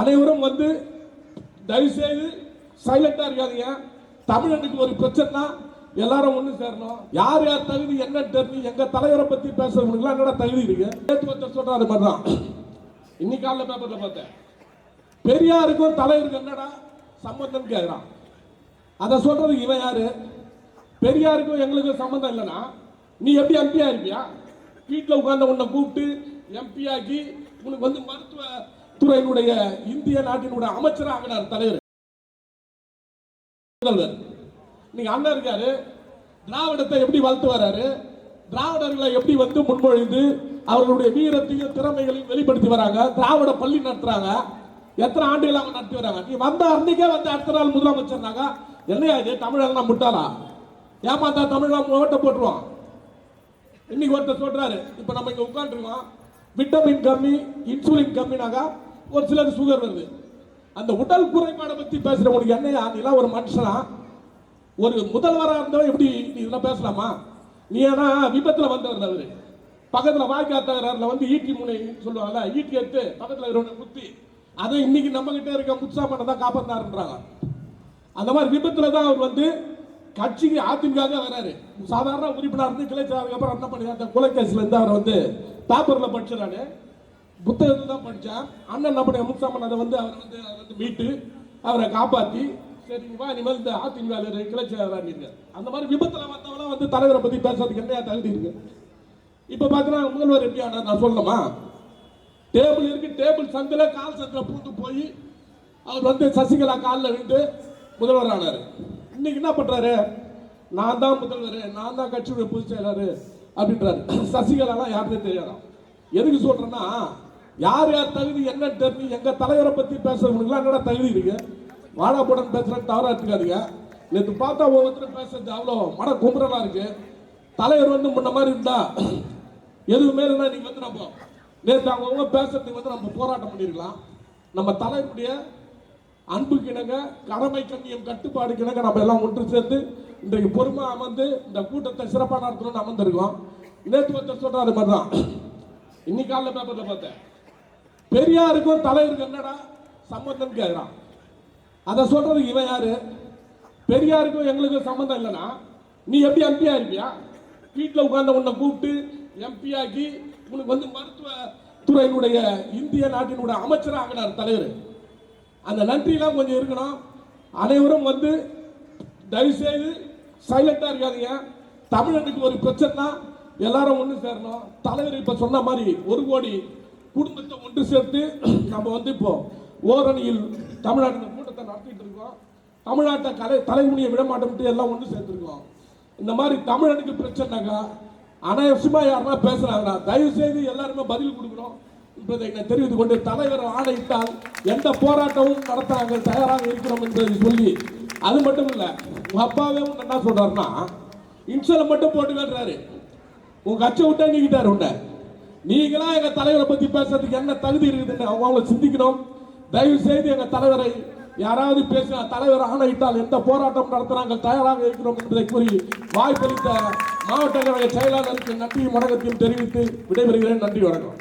அனைவரும் வந்து தயவுசெய்து சைலண்டாக இருக்காதீங்க. தமிழனுக்கு ஒரு பிரச்சனைனா எல்லாரும் ஒன்று சேரணும். யார் யார் தகுதி என்ன தெரிஞ்சு எங்கள் தலைவரை பற்றி பேசுறவங்களுக்குலாம் என்னடா தகுதி இருக்கு? நேற்று ஒருத்தர் சொல்கிறார் மாதிரி தான் இன்னைக்கு காலைல பேப்பரில் பார்த்தேன். பெரியாருக்கும் தலைவருக்கு என்னடா சம்பந்தம் கேட்குறான் அதை சொல்கிறது இவன் யார்? பெரியாருக்கும் எங்களுக்கும் சம்மந்தம் இல்லைன்னா நீ எப்படி எம்பியாக இருப்பியா? வீட்டில் உட்காந்த உன்னை கூப்பிட்டு எம்பி ஆக்கி உனக்கு வந்து மருத்துவ என்னுடைய இந்திய நாட்டினுடைய அமைச்சராக தலைவர். முதல்வர். நீங்க அண்ணன் இருக்காரு. திராவிடத்தை எப்படி வளர்த்து வர்றாரு திராவிடர்களை எப்படி வந்து முன்மொழிந்து அவர்களுடைய வீரத்தையும் திறமைகளையும் வெளிப்படுத்தி வராங்க? திராவிட பள்ளி நடத்துறாங்க. எத்தனை ஆண்டுகள் அவங்க நடத்தி வராங்க? நீ வந்த அன்னைக்கே வந்து அடுத்த நாள் முதலமைச்சர்னாங்க என்னையா இது? தமிழகம் முட்டாளா? ஏமாத்தா தமிழகம்? ஓட்ட போட்டுருவான் இன்னைக்கு ஒருத்தர் சொல்றாரு. இப்ப நம்ம இங்க உட்காந்துருக்கோம் விட்டமின் கம்மி இன்சுலின் கம்மினாக்கா ஒரு சிலருக்கு சுகர் வருது. அந்த உடல் குறைபாடை பத்தி பேசுறவங்களுக்கு என்னையா? நீலாம் ஒரு மனுஷனா? ஒரு முதல்வராக இருந்தவன் எப்படி நீ இதெல்லாம் பேசலாமா? நீ ஏன்னா விபத்தில் வந்தவர் அவர். பக்கத்தில் வாய்க்காத்தகரில் வந்து ஈட்டி முனை சொல்லுவாங்கல்ல ஈட்டி எடுத்து பக்கத்தில் இருக்கிறவனை குத்தி அதை இன்னைக்கு நம்ம கிட்டே இருக்க முத்துசாமனை தான் காப்பாத்தினாருன்றாங்க. அந்த மாதிரி விபத்தில் தான் அவர் வந்து கட்சிக்கு அதிமுக வராரு. சாதாரண உறுப்பினர் இருந்து கிளைச்சாருக்கு அப்புறம் என்ன பண்ணி அந்த கொலைகேஸ்ல இருந்து அவர் வந்து பேப்பர்ல நான் புத்தகத்தை தான் படித்தேன் அண்ணன் என்ன பண்ண முத்துசாமன் அதை வந்து அவர் வந்து அதை வந்து மீட்டு அவரை காப்பாற்றி சரிங்கப்பா இனிமேல் இந்த அதிமுக கிளை செயலாளர் அந்த மாதிரி விபத்தில் வந்தவெல்லாம் வந்து தலைவரை பற்றி பேசுறதுக்கு என்ன தகுதி இருக்கு? இப்போ பார்த்தீங்கன்னா முதல்வர் எப்படி ஆனார்? நான் சொல்லணுமா? டேபிள் இருக்கு டேபிள் சந்தில் கால் சந்தில் பூந்து போய் அவர் வந்து சசிகலா காலில் விழுந்து முதல்வர் ஆனார். இன்னைக்கு என்ன பண்ணுறாரு நான் தான் முதல்வர் நான் தான் கட்சியுடைய பொதுச் செயலாளர் அப்படின்றாரு. சசிகலாலாம் யாருமே தெரியாதான் எதுக்கு சொல்றேன்னா யார் யார் தகுதி என்ன தெரிஞ்சு எங்க தலைவரை பத்தி பேசுறவங்களுக்குலாம் என்னடா தகுதி இருக்கு வாழாப்படம் பேசுறேன்னு தவறா எடுத்துக்காதீங்க. நேற்று பார்த்தா ஒவ்வொருத்தரும் பேசுறது அவ்வளோ மன குமுறலா இருக்கு. தலைவர் வந்து முன்ன மாதிரி இருந்தா எதுவுமே இல்லைன்னா நீங்க வந்து நம்ம நேற்று அவங்க பேசுறதுக்கு வந்து நம்ம போராட்டம் பண்ணிருக்கலாம். நம்ம தலைவருடைய அன்பு கிணங்க கடமை கண்ணியம் கட்டுப்பாடு கிணங்க நம்ம எல்லாம் ஒன்று சேர்ந்து இன்றைக்கு பொறுமை அமர்ந்து இந்த கூட்டத்தை சிறப்பாக நடத்தணும்னு அமர்ந்திருக்கோம். நேற்று ஒருத்தர் சொல்றாரு மாதிரி தான் இன்னைக்கு காலையில் பேப்பரில் பார்த்தேன். பெரியாருக்கும் தலைவருக்கு என்னடா? சம்பந்தம் கேட்குறான் அதை சொல்றது இவன் யாரு? பெரியாருக்கும் எங்களுக்கும் சம்பந்தம் இல்லைன்னா நீ எப்படி எம்பியா இருப்பியா? வீட்டில் உட்கார்ந்த உன்னை கூப்பிட்டு எம்பியாக்கி உனக்கு வந்து மருத்துவ துறையினுடைய இந்திய நாட்டினுடைய அமைச்சராக ஆகினார் தலைவர். அந்த நன்றியெல்லாம் கொஞ்சம் இருக்கணும். அனைவரும் வந்து தயவுசெய்து சைலண்டாக இருக்காதீங்க. தமிழனுக்கு ஒரு பிரச்சனைனா எல்லாரும் ஒன்று சேரணும். தலைவர் இப்போ சொன்ன மாதிரி ஒரு கோடி குடும்பத்தை ஒன்று சேர்த்து நம்ம வந்து இப்போ ஓரணியில் தமிழ்நாட்டில் கூட்டத்தை நடத்திட்டு இருக்கோம். தமிழ்நாட்டை கலை தலைமுடியை விடமாட்டோம்ட்டு எல்லாம் ஒன்று சேர்த்துருக்கோம். இந்த மாதிரி தமிழனுக்கு பிரச்சனைனாக்கா அனாவசியமா யாருன்னா பேசுகிறாங்கன்னா தயவு செய்து எல்லாருமே பதில் கொடுக்கணும். என்பதை நான் தெரிவித்துக் கொண்டு தலைவர் ஆணையிட்டால் எந்த போராட்டமும் நடத்தாங்க தயாராக இருக்கிறோம் என்பதை சொல்லி அது மட்டும் இல்லை உங்கள் அப்பாவே என்ன சொல்கிறாருன்னா இன்சூலை மட்டும் போட்டு காட்டுறாரு உங்க கட்சி விட்டா நீக்கிட்டார் உன்னை. நீங்களா எங்க தலைவரை பத்தி பேசுறதுக்கு என்ன தகுதி இருக்குதுன்னு அவங்கள சிந்திக்கணும். தயவு செய்து எங்க தலைவரை யாராவது பேசினா தலைவர் ஆணையிட்டால் எந்த போராட்டம் நடத்த நாங்கள் தயாராக இருக்கிறோம் என்பதை கூறி வாய்ப்பளித்த மாவட்ட கழக செயலாளருக்கு நன்றி வணக்கத்தையும் தெரிவித்து விடைபெறுகிறேன். நன்றி வணக்கம்.